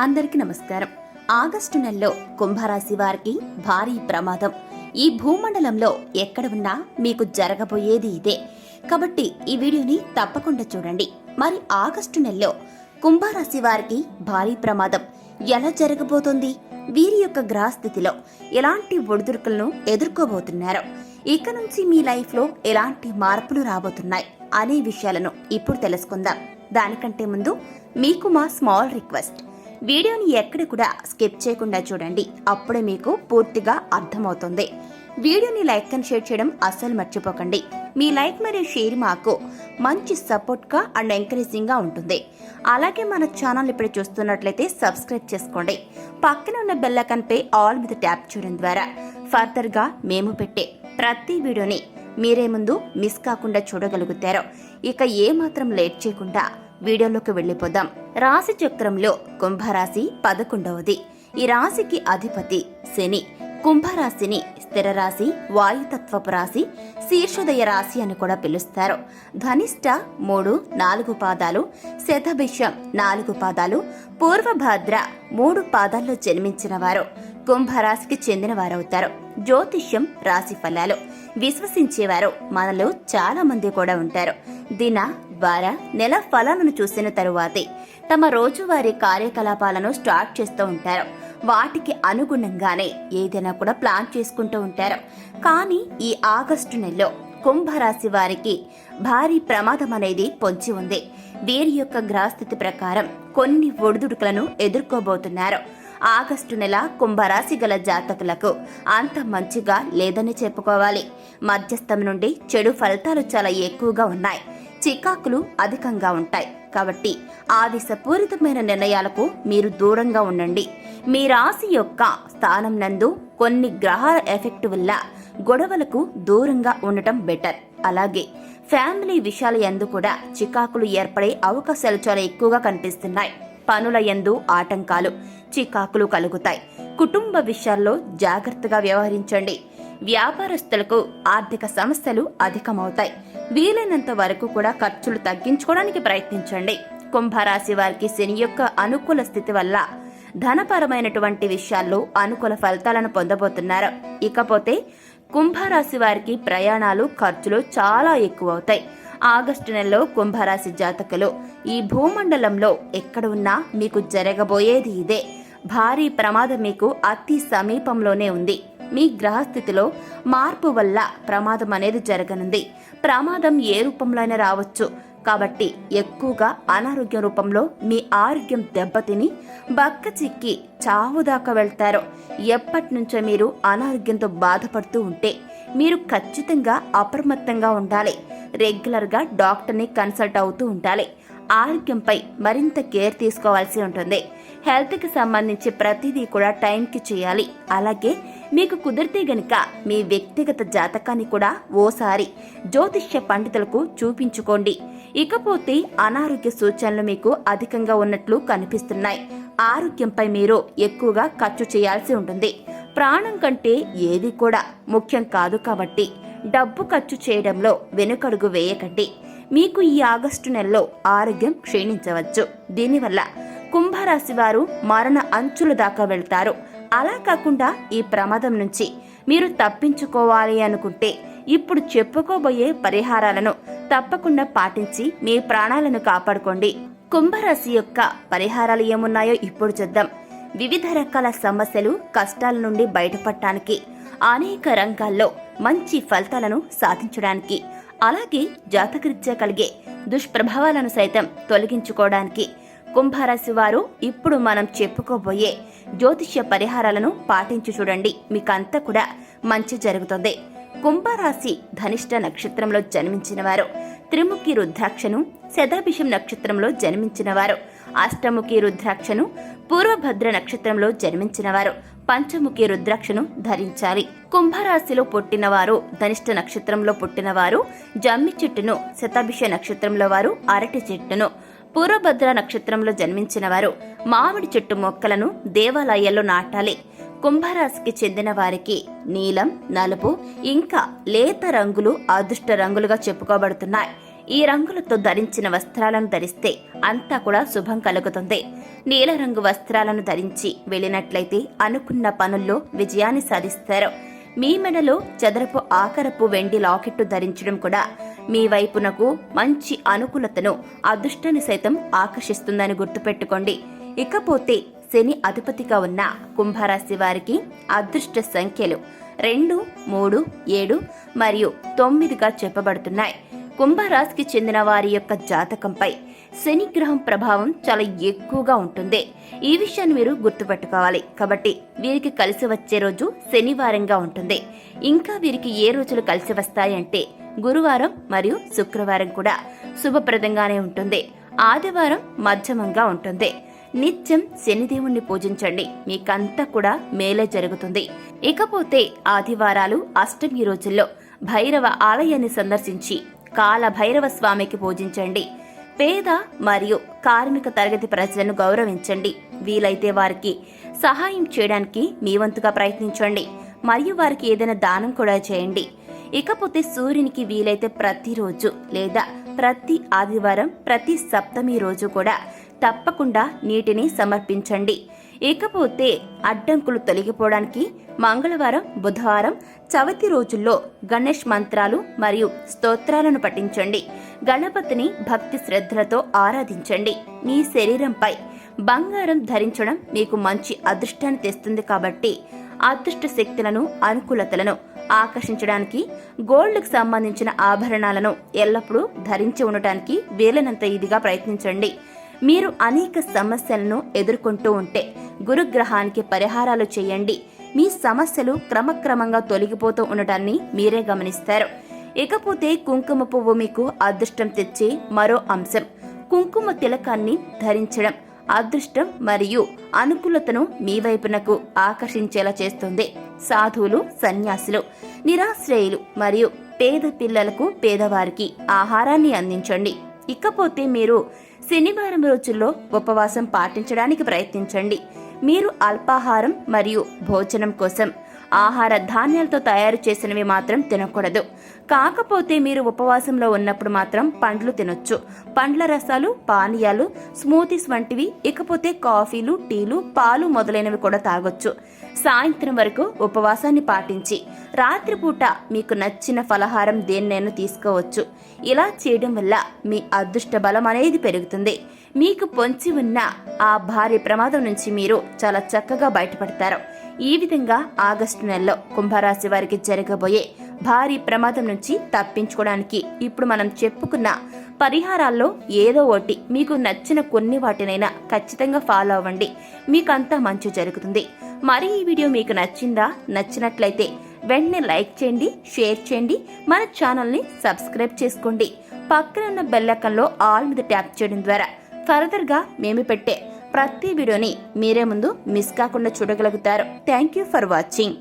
అందరికీ నమస్కారం. ఆగస్టు నెలలో కుంభరాశి వారికి భారీ ప్రమాదం. ఈ భూమండలంలో ఎక్కడ ఉన్నా మీకు జరగబోయేది ఇదే. కాబట్టి ఈ వీడియోని తప్పకుండా చూడండి. మరి ఆగస్టు నెలలో కుంభరాశి వారికి భారీ ప్రమాదం ఎలా జరగబోతోంది? వీరి యొక్క గ్రహస్థితిలో ఎలాంటి ఒడిదుడుకులను ఎదుర్కోబోతున్నారు? ఇక నుంచి మీ లైఫ్లో ఎలాంటి మార్పులు రాబోతున్నాయి అనే విషయాలను ఇప్పుడు తెలుసుకుందాం. దానికంటే ముందు మీకు మా స్మాల్ రిక్వెస్ట్. వీడియోని ఎక్కడ కూడా స్కిప్ చేయకుండా చూడండి. అప్పుడే మీకు పూర్తిగా అర్థమవుతుంది. వీడియోని లైక్ అండ్ షేర్ చేయడం అస్సలు మర్చిపోకండి. మీ లైక్ మరియు షేర్ మాకు మంచి సపోర్ట్గా అండ్ ఎంకరేజింగ్గా ఉంటుంది. అలాగే మన ఛానల్ ఇప్పుడు చూస్తున్నట్లయితే సబ్స్క్రైబ్ చేసుకోండి. పక్కన ఉన్న బెల్ ఐకాన్పై ఆల్ మీద ట్యాప్ చేయడం ద్వారా ఫర్దర్గా మేము పెట్టే ప్రతి వీడియోని మీరే ముందు మిస్ కాకుండా చూడగలుగుతారు. ఇక ఏమాత్రం లేట్ చేయకుండా వీడియోలోకి వెళ్ళిపోదాం. రాశి చక్రంలో కుంభరాశి పదకొండవది. ఈ రాశికి అధిపతి శని. కుంభరాశిని స్థిర రాశి వాయుతత్వపు రాశి శీర్షోదయ రాశి అని కూడా పిలుస్తారు. ధనిష్ట మూడు నాలుగు పాదాలు శతభిషం నాలుగు పాదాలు పూర్వభద్ర మూడు పాదాల్లో జన్మించిన వారు. కుంభరాశికి చెందిన వారవుతారు జ్యోతిష్యం రాశి ఫలాలు. విశ్వసించేవారు మనలో చాలా మంది కూడా ఉంటారు. దిన వార నెల ఫలాలను చూసిన తరువాతే తమ రోజువారీ కార్యకలాపాలను స్టార్ట్ చేస్తూ ఉంటారు. వాటికి అనుగుణంగానే ఏదైనా కూడా ప్లాన్ చేసుకుంటూ ఉంటారు. కానీ ఈ ఆగస్టు నెలలో కుంభరాశి వారికి భారీ ప్రమాదం అనేది పొంచి ఉంది. వీరి యొక్క గ్రహస్థితి ప్రకారం కొన్ని ఒడిదుడుకులను ఎదుర్కోబోతున్నారు. ఆగస్టు నెల కుంభరాశి గల జాతకులకు అంత మంచిగా లేదని చెప్పుకోవాలి. మధ్యస్థం నుండి చెడు ఫలితాలు చాలా ఎక్కువగా ఉన్నాయి. చికాకులు అధికంగా ఉంటాయి. కాబట్టి ఆదిశపూరితమైన నిర్ణయాలకు మీరు దూరంగా ఉండండి. మీ రాశి యొక్క స్థానం నందు కొన్ని గ్రహాల ఎఫెక్ట్ వల్ల గొడవలకు దూరంగా ఉండటం బెటర్. అలాగే ఫ్యామిలీ విషయాల ఎందు కూడా చికాకులు ఏర్పడే అవకాశాలు చాలా ఎక్కువగా కనిపిస్తున్నాయి. పనుల యందు ఆటంకాలు చికాకులు కలుగుతాయి. కుటుంబ విషయాల్లో జాగ్రత్తగా వ్యవహరించండి. వ్యాపారస్తులకు ఆర్థిక సమస్యలు అధికమవుతాయి. వీలైనంత వరకు కూడా ఖర్చులు తగ్గించుకోవడానికి ప్రయత్నించండి. కుంభరాశి వారికి శని యొక్క అనుకూల స్థితి వల్ల ధనపరమైనటువంటి విషయాల్లో అనుకూల ఫలితాలను పొందబోతున్నారు. ఇకపోతే కుంభరాశి వారికి ప్రయాణాలు ఖర్చులు చాలా ఎక్కువ అవుతాయి ఆగస్టు నెలలో కుంభరాశి జాతకులు. ఈ భూమండలంలో ఎక్కడ ఉన్నా మీకు జరగబోయేది ఇదే. భారీ ప్రమాదం మీకు అతి సమీపంలోనే ఉంది. మీ గ్రహస్థితిలో మార్పు వల్ల ప్రమాదం అనేది జరగనుంది. ప్రమాదం ఏ రూపంలో అయినా రావచ్చు. కాబట్టి ఎక్కువగా అనారోగ్యం రూపంలో మీ ఆరోగ్యం దెబ్బతిని బక్క చిక్కి చావు దాకా వెళ్తారు. ఎప్పటి నుంచో మీరు అనారోగ్యంతో బాధపడుతూ ఉంటే మీరు ఖచ్చితంగా అప్రమత్తంగా ఉండాలి. రెగ్యులర్గా డాక్టర్ని కన్సల్ట్ అవుతూ ఉండాలి. ఆరోగ్యంపై మరింత కేర్ తీసుకోవాల్సి ఉంటుంది. హెల్త్కి సంబంధించి ప్రతిదీ కూడా టైంకి చేయాలి. అలాగే మీకు కుదిరితే గనుక మీ వ్యక్తిగత జాతకాన్ని కూడా ఓసారి జ్యోతిష్య పండితులకు చూపించుకోండి. ఇకపోతే అనారోగ్య సూచనలు మీకు అధికంగా ఉన్నట్లు కనిపిస్తున్నాయి. ఆరోగ్యంపై మీరు ఎక్కువగా ఖర్చు చేయాల్సి ఉంటుంది. ప్రాణం కంటే ఏది కూడా ముఖ్యం కాదు కాబట్టి డబ్బు ఖర్చు చేయడంలో వెనుకడుగు వేయకండి. మీకు ఈ ఆగస్టు నెలలో ఆరోగ్యం క్షీణించవచ్చు. దీనివల్ల కుంభరాశి వారు మరణ అంచుల దాకా వెళ్తారు. అలా కాకుండా ఈ ప్రమాదం నుంచి మీరు తప్పించుకోవాలి అనుకుంటే ఇప్పుడు చెప్పుకోబోయే పరిహారాలను తప్పకుండా పాటించి మీ ప్రాణాలను కాపాడుకోండి. కుంభరాశి యొక్క పరిహారాలు ఏమున్నాయో ఇప్పుడు చూద్దాం. వివిధ రకాల సమస్యలు కష్టాల నుండి బయటపడటానికి అనేక రంగాల్లో మంచి ఫలితాలను సాధించడానికి అలాగే జాతకరీత్యా కలిగే దుష్ప్రభావాలను సైతం తొలగించుకోవడానికి కుంభరాశి వారు ఇప్పుడు మనం చెప్పుకోబోయే జ్యోతిష్య పరిహారాలను పాటించి చూడండి. మీకంతా కూడా మంచి జరుగుతుంది. కుంభరాశి ధనిష్ట నక్షత్రంలో జన్మించిన వారు త్రిముఖి రుద్రాక్షను శతాభిషం నక్షత్రంలో జన్మించిన వారు అష్టముఖి రుద్రాక్షను పూర్వభద్ర నక్షత్రంలో జన్మించిన వారు పంచముఖి రుద్రాక్షను ధరించాలి. కుంభరాశిలో పుట్టినవారు ధనిష్ట నక్షత్రంలో పుట్టినవారు జమ్మి చెట్టును శతాభిష నక్షత్రంలో వారు అరటి చెట్టును. పూర్వభద్ర నక్షత్రంలో జన్మించిన వారు మామిడి చెట్టు మొక్కలను దేవాలయాల్లో నాటాలి. కుంభరాశికి చెందిన వారికి నీలం నలుపు ఇంకా లేత రంగులు అదృష్ట రంగులుగా చెప్పుకోబడుతున్నాయి. ఈ రంగులతో ధరించిన వస్త్రాలను ధరిస్తే అంతా కూడా శుభం కలుగుతుంది. నీలరంగు వస్త్రాలను ధరించి వెళ్ళినట్లయితే అనుకున్న పనుల్లో విజయాన్ని సాధిస్తారు. మీ మెడలో చదరపు ఆకరపు వెండి లాకెట్టు ధరించడం కూడా మీ వైపునకు మంచి అనుకూలతను అదృష్టాన్ని సైతం ఆకర్షిస్తుందని గుర్తుపెట్టుకోండి. ఇకపోతే శని అధిపతిగా ఉన్న కుంభరాశి వారికి అదృష్ట సంఖ్యలు రెండు మూడు ఏడు మరియు తొమ్మిదిగా చెప్పబడుతున్నాయి. కుంభరాశికి చెందిన వారి యొక్క జాతకంపై శనిగ్రహం ప్రభావం చాలా ఎక్కువగా ఉంటుంది. ఈ విషయాన్ని మీరు గుర్తుపెట్టుకోవాలి. కాబట్టి వీరికి కలిసి వచ్చే రోజు శనివారంగా ఉంటుంది. ఇంకా వీరికి ఏ రోజులు కలిసి వస్తాయి అంటే గురువారం మరియు శుక్రవారం కూడా శుభప్రదంగానే ఉంటుంది. ఆదివారం మధ్యమంగా ఉంటుంది. నిత్యం శనిదేవుణ్ణి పూజించండి. మీకంతా కూడా మేలే జరుగుతుంది. ఇకపోతే ఆదివారాలు అష్టమి రోజుల్లో భైరవ ఆలయాన్ని సందర్శించి కాల భైరవ స్వామికి పూజించండి. పేద మరియు కార్మిక తరగతి ప్రజలను గౌరవించండి. వీలైతే వారికి సహాయం చేయడానికి మీ వంతుగా ప్రయత్నించండి. మరియు వారికి ఏదైనా దానం కూడా చేయండి. ఇకపోతే సూర్యునికి వీలైతే ప్రతిరోజు లేదా ప్రతి ఆదివారం ప్రతి సప్తమి రోజు కూడా తప్పకుండా నీటిని సమర్పించండి. ఇకపోతే అడ్డంకులు తొలగిపోవడానికి మంగళవారం బుధవారం చవితి రోజుల్లో గణేష్ మంత్రాలు మరియు స్తోత్రాలను పఠించండి. గణపతిని భక్తి శ్రద్ధలతో ఆరాధించండి. మీ శరీరంపై బంగారం ధరించడం మీకు మంచి అదృష్టాన్ని తెస్తుంది కాబట్టి అదృష్ట శక్తులను అనుకూలతలను ఆకర్షించడానికి గోల్డ్కు సంబంధించిన ఆభరణాలను ఎల్లప్పుడూ ధరించి ఉండటానికి వీలైనంత ఇదిగా ప్రయత్నించండి. మీరు అనేక సమస్యలను ఎదుర్కొంటూ ఉంటే గురుగ్రహానికి పరిహారాలు చేయండి. మీ సమస్యలు క్రమక్రమంగా తొలగిపోతూ ఉండటాన్ని మీరే గమనిస్తారు. ఇకపోతే కుంకుమ పువ్వు మీకు అదృష్టం తెచ్చే మరో అంశం. కుంకుమ తిలకాన్ని ధరించడం అదృష్టం మరియు అనుకూలతను మీ వైపునకు ఆకర్షించేలా చేస్తుంది. సాధువులు సన్యాసులు నిరాశ్రయులు మరియు పేద పిల్లలకు పేదవారికి ఆహారాన్ని అందించండి. ఇకపోతే మీరు శనివారం రోజుల్లో ఉపవాసం పాటించడానికి ప్రయత్నించండి. మీరు అల్పాహారం మరియు భోజనం కోసం ఆహార ధాన్యాలతో తయారు చేసినవి మాత్రం తినకూడదు. కాకపోతే మీరు ఉపవాసంలో ఉన్నప్పుడు మాత్రం పండ్లు తినొచ్చు. పండ్ల రసాలు పానీయాలు స్మూతీస్ వంటివి ఇకపోతే కాఫీలు టీలు పాలు మొదలైనవి కూడా తాగొచ్చు. సాయంత్రం వరకు ఉపవాసాన్ని పాటించి రాత్రిపూట మీకు నచ్చిన ఫలహారం దేన్నైనా తీసుకోవచ్చు. ఇలా చేయడం వల్ల మీ అదృష్ట బలం అనేది పెరుగుతుంది. మీకు పొంచి ఉన్న ఆ భారీ ప్రమాదం నుంచి మీరు చాలా చక్కగా బయటపడతారు. ఈ విధంగా ఆగస్టు నెలలో కుంభరాశి వారికి జరగబోయే భారీ ప్రమాదం నుంచి తప్పించుకోవడానికి ఇప్పుడు మనం చెప్పుకున్న పరిహారాల్లో ఏదో ఒకటి మీకు నచ్చిన కొన్ని వాటినైనా ఖచ్చితంగా ఫాలో అవ్వండి. మీకు అంతా మంచి జరుగుతుంది. మరి ఈ వీడియో మీకు నచ్చిందా? నచ్చినట్లయితే వెంటనే లైక్ చేయండి షేర్ చేయండి. మన ఛానల్ని సబ్స్క్రైబ్ చేసుకోండి. పక్కన ఉన్న బెల్లకంలో ఆల్ మీద ట్యాప్ చేయడం ద్వారా ఫర్దర్గా మేము పెట్టే ప్రతి వీడియోని మీరే ముందు మిస్ కాకుండా చూడగలుగుతారు. Thank you for watching.